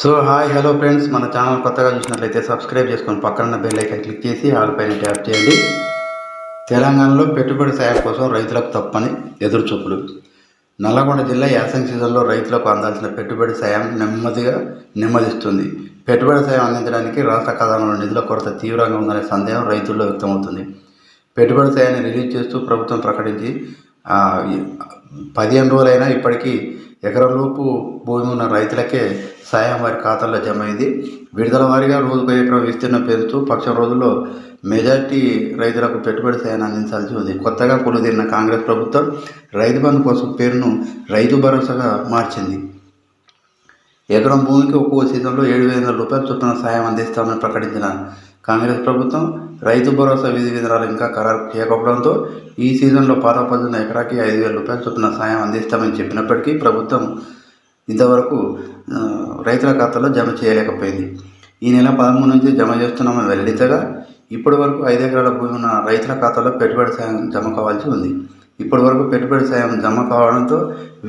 So hi hello friends. మన channel కొత్తగా చూసినట్లయితే సబ్స్క్రైబ్ చేసుకొని పక్కన బెల్ ఐకన్ క్లిక్ చేసి ఆల్ పైన ట్యాప్ చేయండి. తెలంగాణలో పెట్టుబడి సాయం కోసం రైతులకు తప్పని ఎదురుచూపులు. నల్లగొండ జిల్లా యాసంగ్ సీజన్లో రైతులకు అందాల్సిన పెట్టుబడి సాయం నెమ్మదిగా నెమ్మదిస్తుంది. పెట్టుబడి సాయం అందించడానికి రాష్ట్ర ఖజానాలో నిధుల కొరత తీవ్రంగా ఉందనే సందేహం రైతుల్లో వ్యక్తమవుతుంది. పెట్టుబడి సాయాన్ని రిలీజ్ చేస్తూ ప్రభుత్వం ప్రకటించి పదిహేను రోజులైనా ఇప్పటికీ ఎకరంలోపు భూమి ఉన్న రైతులకే సాయం వారి ఖాతాల్లో జమ అయింది. విడుదల వారీగా రోజుకు ఎకరం విస్తీర్ణం పెంచుతూ పక్షం రోజుల్లో మెజార్టీ రైతులకు పెట్టుబడి సాయాన్ని అందించాల్సి ఉంది. కొత్తగా కొలుదీరిన కాంగ్రెస్ ప్రభుత్వం రైతు బంధు కోసం పేరును రైతు భరోసాగా మార్చింది. ఎకరం భూమికి ఒక్కో సీజన్లో ఏడు వేల రూపాయల చొప్పున సాయం అందిస్తామని ప్రకటించిన కాంగ్రెస్ ప్రభుత్వం రైతు భరోసా విధి విధానాలు ఇంకా ఖరారు చేయకపోవడంతో ఈ సీజన్లో పాత పదున ఎకరాకి ఐదు వేల రూపాయల చొప్పున సాయం అందిస్తామని చెప్పినప్పటికీ ప్రభుత్వం ఇంతవరకు రైతుల ఖాతాలో జమ చేయలేకపోయింది. ఈ నెల పదమూడు నుంచి జమ చేస్తున్నామని వెల్లడించగా ఇప్పటి వరకు ఐదు ఎకరాల భూమి ఉన్న రైతుల ఖాతాలో పెట్టుబడి సాయం జమ కావాల్సి ఉంది. ఇప్పటి వరకు పెట్టుబడి సాయం జమ కావడంతో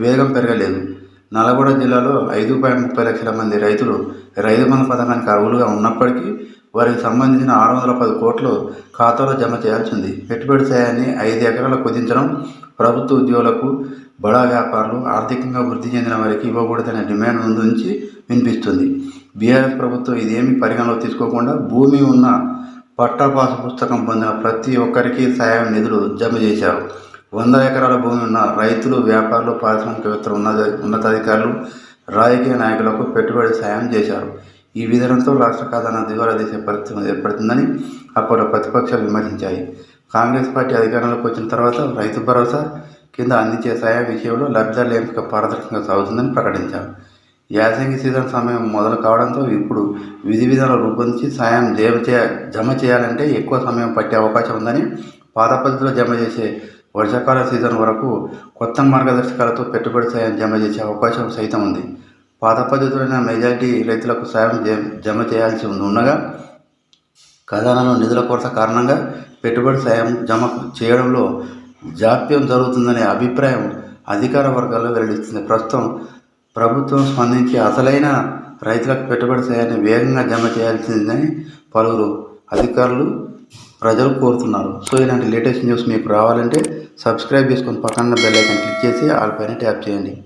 వేగం పెరగలేదు. నల్గొండ జిల్లాలో ఐదు పాయింట్ ముప్పై లక్షల మంది రైతులు రైతు బంధు పథకానికి అర్హులుగా ఉన్నప్పటికీ వారికి సంబంధించిన ఆరు వందల పది కోట్లు ఖాతాలో జమ చేయాల్సింది. పెట్టుబడి సాయాన్ని ఐదు ఎకరాలకు కుదించడం ప్రభుత్వ ఉద్యోగులకు బడా వ్యాపారులు ఆర్థికంగా వృద్ధి చెందిన వారికి ఇవ్వకూడదనే డిమాండ్ ముందుంచి వినిపిస్తుంది. బీఆర్ఎస్ ప్రభుత్వం ఇదేమీ పరిగణలో తీసుకోకుండా భూమి ఉన్న పట్టా పాసు పుస్తకం పొందిన ప్రతి ఒక్కరికి సాయం నిధులు జమ చేశారు. వంద ఎకరాల భూమి ఉన్న రైతులు వ్యాపారులు పారిశ్రామికవేత్తలు ఉన్నత ఉన్నతాధికారులు రాజకీయ నాయకులకు పెట్టుబడి సాయం చేశారు. ఈ విధానంతో రాష్ట్ర ఖజానా దివాలా తీసే పరిస్థితి ఏర్పడుతుందని అప్పట్లో ప్రతిపక్షాలు విమర్శించాయి. కాంగ్రెస్ పార్టీ అధికారంలోకి వచ్చిన తర్వాత రైతు భరోసా కింద అందించే సాయం విషయంలో లబ్ధిదారుల ఎంపిక పారదర్శకంగా సాగుతుందని ప్రకటించారు. యాసంగి సీజన్ సమయం మొదలు కావడంతో ఇప్పుడు విధి విధానాలు రూపొందించి సాయం జమ చేయ జమ చేయాలంటే ఎక్కువ సమయం పట్టే అవకాశం ఉందని పాత పద్ధతిలో జమ చేసే వర్షాకాల సీజన్ వరకు కొత్త మార్గదర్శకాలతో పెట్టుబడి సాయం జమ చేసే అవకాశం సైతం ఉంది. పాత పద్ధతులైన మెజారిటీ రైతులకు సాయం జ- జమ చేయాల్సి ఉంది. ఉండగా ఖజానాలో నిధుల కొరత కారణంగా పెట్టుబడి సాయం జమ చేయడంలో జాప్యం జరుగుతుందనే అభిప్రాయం అధికార వర్గాల్లో వెల్లడిస్తుంది. ప్రస్తుతం ప్రభుత్వం స్పందించి అసలైన రైతులకు పెట్టుబడి సాయాన్ని వేగంగా జమ చేయాల్సిందని పలువురు అధికారులు ప్రజలు కోరుతున్నారు. సో ఇలాంటి లేటెస్ట్ న్యూస్ మీకు రావాలంటే సబ్స్క్రైబ్ చేసుకొని పక్కన బెల్ ఐకన్ క్లిక్ చేసి వాళ్ళ పైన ట్యాప్ చేయండి.